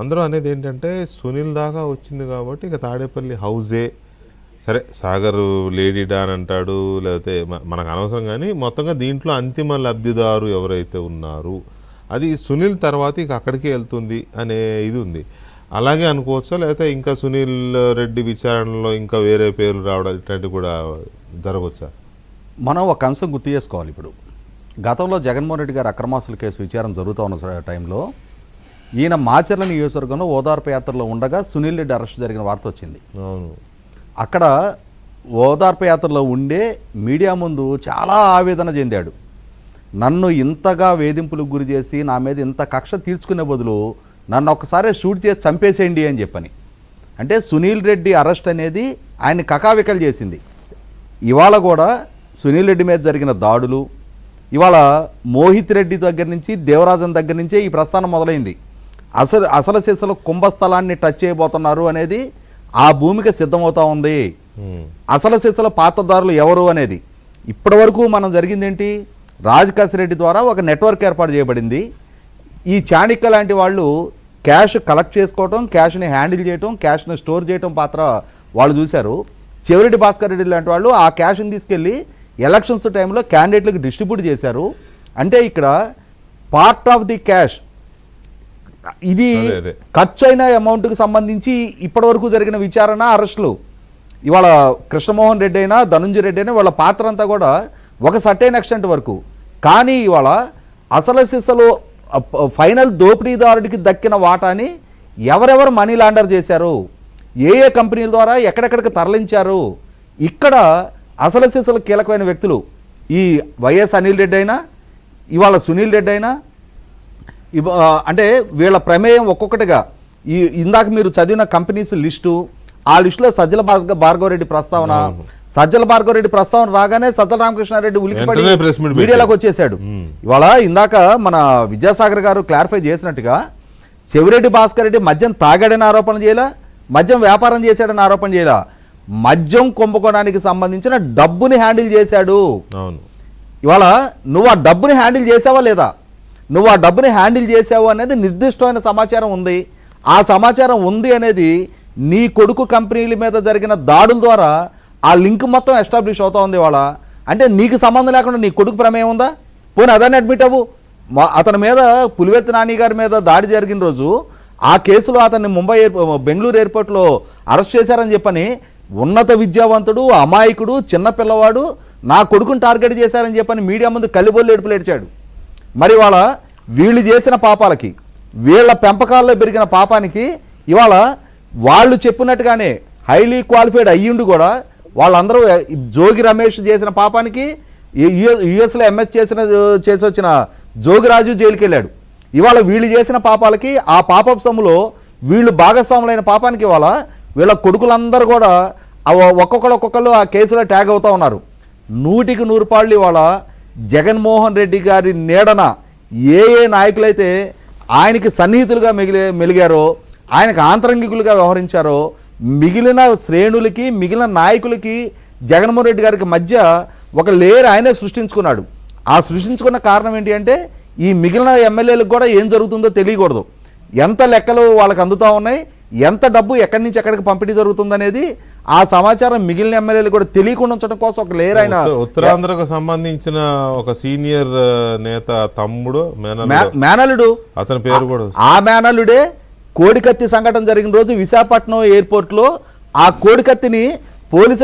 అందరూ అనేది ఏంటంటే సునీల్ దాకా వచ్చింది కాబట్టి ఇక తాడేపల్లి హౌజే. సరే సాగర్ లేడీ డాన్ అంటాడు లేకపోతే మనకు అనవసరం కానీ మొత్తంగా దీంట్లో అంతిమ లబ్ధిదారు ఎవరైతే ఉన్నారు అది సునీల్ తర్వాత ఇక అక్కడికే వెళ్తుంది అనే ఇది ఉంది. అలాగే అనుకోవచ్చా? లేకపోతే ఇంకా సునీల్ రెడ్డి విచారణలో ఇంకా వేరే పేర్లు రావడం ఇట్లాంటివి కూడా జరగవచ్చా? మనం ఒక అంశం గుర్తు చేసుకోవాలి ఇప్పుడు. గతంలో జగన్మోహన్ రెడ్డి గారు అక్రమాసుల కేసు విచారణ జరుగుతూ ఉన్న టైంలో ఈయన మాచర్ల నియోజకవర్గంలో ఓదార్పు యాత్రలో ఉండగా సునీల్ రెడ్డి అరెస్ట్ జరిగిన వార్త వచ్చింది. అక్కడ ఓదార్పు యాత్రలో ఉండే మీడియా ముందు చాలా ఆవేదన చెందాడు. నన్ను ఇంతగా వేధింపులకు గురి చేసి నా మీద ఇంత కక్ష తీర్చుకునే బదులు నన్ను ఒకసారి షూట్ చేసి చంపేసేయండి అని చెప్పని. అంటే సునీల్ రెడ్డి అరెస్ట్ అనేది ఆయన కకావికలు చేసింది. ఇవాళ కూడా సునీల్ రెడ్డి మీద జరిగిన దాడులు ఇవాళ మోహిత్ రెడ్డి దగ్గర నుంచి దేవరాజన్ దగ్గర నుంచే ఈ ప్రస్థానం మొదలైంది. అసలు అసలు సిసలు కుంభస్థలాన్ని టచ్ చేయబోతున్నారు అనేది ఆ భూమికి సిద్ధమవుతా ఉంది. అసలు సిసల పాత్రదారులు ఎవరు అనేది ఇప్పటి వరకు మనం జరిగిందేంటి? రాజకాశి రెడ్డి ద్వారా ఒక నెట్వర్క్ ఏర్పాటు చేయబడింది. ఈ చాణిక్య లాంటి వాళ్ళు క్యాష్ కలెక్ట్ చేసుకోవటం క్యాష్ని హ్యాండిల్ చేయటం క్యాష్ని స్టోర్ చేయటం పాత్ర వాళ్ళు చూశారు. చెవిరెడ్డి భాస్కర్ రెడ్డి లాంటి వాళ్ళు ఆ క్యాష్ని తీసుకెళ్ళి ఎలక్షన్స్ టైంలో క్యాండిడేట్లకు డిస్ట్రిబ్యూట్ చేశారు. అంటే ఇక్కడ పార్ట్ ఆఫ్ ది క్యాష్ ఇది. ఖర్చు అయిన అమౌంట్కి సంబంధించి ఇప్పటి వరకు జరిగిన విచారణ అరెస్టులు. ఇవాళ కృష్ణమోహన్ రెడ్డి అయినా ధనుంజయ రెడ్డి అయినా వాళ్ళ పాత్ర అంతా కూడా ఒక సర్టైన్ ఎక్స్టెంట్ వరకు. కానీ ఇవాళ అసలు సిసలు ఫైనల్ దోపిడీదారుడికి దక్కిన వాటాని ఎవరెవరు మనీ లాండర్ చేశారు? ఏ ఏ కంపెనీల ద్వారా ఎక్కడెక్కడికి తరలించారు? ఇక్కడ అసలు సిసలు కీలకమైన వ్యక్తులు. ఈ వైఎస్ అనిల్ రెడ్డి అయినా ఇవాళ సునీల్ రెడ్డి అయినా అంటే వీళ్ళ ప్రమేయం ఒక్కొక్కటిగా. ఈ ఇందాక మీరు చదివిన కంపెనీస్ లిస్టు ఆ లిస్టులో సజ్జల భార్గ భార్గవరెడ్డి ప్రస్తావన సజ్జల భార్గవరెడ్డి ప్రస్తావన రాగానే సజ్జల రామకృష్ణారెడ్డి ఉలికిపడి మీడియాలోకి వచ్చేసాడు ఇవాళ ఇందాక మన విద్యాసాగర్ గారు క్లారిఫై చేసినట్టుగా చెవిరెడ్డి భాస్కర్ రెడ్డి మద్యం తాగాడని ఆరోపణ చేయలా మద్యం వ్యాపారం చేశాడని ఆరోపణ చేయలా మద్యం కుంభకోణానికి సంబంధించిన డబ్బుని హ్యాండిల్ చేశాడు. అవును. ఇవాళ నువ్వు ఆ డబ్బుని హ్యాండిల్ చేసావా లేదా? నువ్వు ఆ డబ్బుని హ్యాండిల్ చేసావు అనేది నిర్దిష్టమైన సమాచారం ఉంది. ఆ సమాచారం ఉంది అనేది నీ కొడుకు కంపెనీల మీద జరిగిన దాడుల ద్వారా ఆ లింక్ మొత్తం ఎస్టాబ్లిష్ అవుతా ఉంది వాళ్ళ అంటే నీకు సంబంధం లేకుండా నీ కొడుకు ప్రమేయం ఉందా? పోనీ అదాన్ని అడ్మిట్ అవ్వు. అతని మీద పులివెత్తి నాని గారి మీద దాడి జరిగిన రోజు ఆ కేసులో అతన్ని ముంబై ఎయిర్ బెంగళూరు ఎయిర్పోర్ట్లో అరెస్ట్ చేశారని చెప్పని ఉన్నత విద్యావంతుడు అమాయకుడు చిన్న పిల్లవాడు నా కొడుకుని టార్గెట్ చేశారని చెప్పని మీడియా ముందు కలిబోలు ఏడుపులు ఏడ్చాడు. మరి వాళ్ళ వీళ్ళు చేసిన పాపాలకి వీళ్ళ పెంపకాల్లో పెరిగిన పాపానికి ఇవాళ వాళ్ళు చెప్పినట్టుగానే హైలీ క్వాలిఫైడ్ అయ్యిండు కూడా వాళ్ళందరూ జోగి రమేష్ చేసిన పాపానికి యుఎస్లో ఎంఎస్ చేసిన చేసి వచ్చిన జోగిరాజు జైలుకి వెళ్ళాడు ఇవాళ వీళ్ళు చేసిన పాపాలకి ఆ పాప సొమ్ములో వీళ్ళు భాగస్వాములైన పాపానికి ఇవాళ వీళ్ళ కొడుకులందరూ కూడా ఒక్కొక్కరు ఒక్కొక్కరు ఆ కేసులో ట్యాగ్ అవుతూ ఉన్నారు. నూటికి నూరు పాళ్ళు ఇవాళ జగన్మోహన్ రెడ్డి గారి నీడన ఏ ఏ నాయకులైతే ఆయనకి సన్నిహితులుగా మిగిలి మెలిగారో ఆయనకు ఆంతరంగికులుగా వ్యవహరించారో మిగిలిన శ్రేణులకి మిగిలిన నాయకులకి జగన్మోహన్ రెడ్డి గారికి మధ్య ఒక లేయర్ ఆయనే సృష్టించుకున్నాడు. ఆ సృష్టించుకున్న కారణం ఏంటి అంటే ఈ మిగిలిన ఎమ్మెల్యేలకు కూడా ఏం జరుగుతుందో తెలియకూడదు. ఎంత లెక్కలు వాళ్ళకి అందుతూ ఉన్నాయి ఎంత డబ్బు ఎక్కడి నుంచి ఎక్కడికి పంపిణీ జరుగుతుందనేది ఆ సమాచారం మిగిలిన ఎమ్మెల్యేలు కూడా తెలియకుండా ఉంచడం కోసం ఒక లేయర్ ఆయన ఉత్తర- ఉత్తరాంధ్రకు సంబంధించిన ఒక సీనియర్ నేత తమ్ముడు మేనలుడు అతని పేరు కూడా ఆ మేనల్లుడే కోడికత్తి సంఘటన జరిగిన రోజు విశాఖపట్నం ఎయిర్పోర్ట్లో ఆ కోడికత్తిని పోలీసులు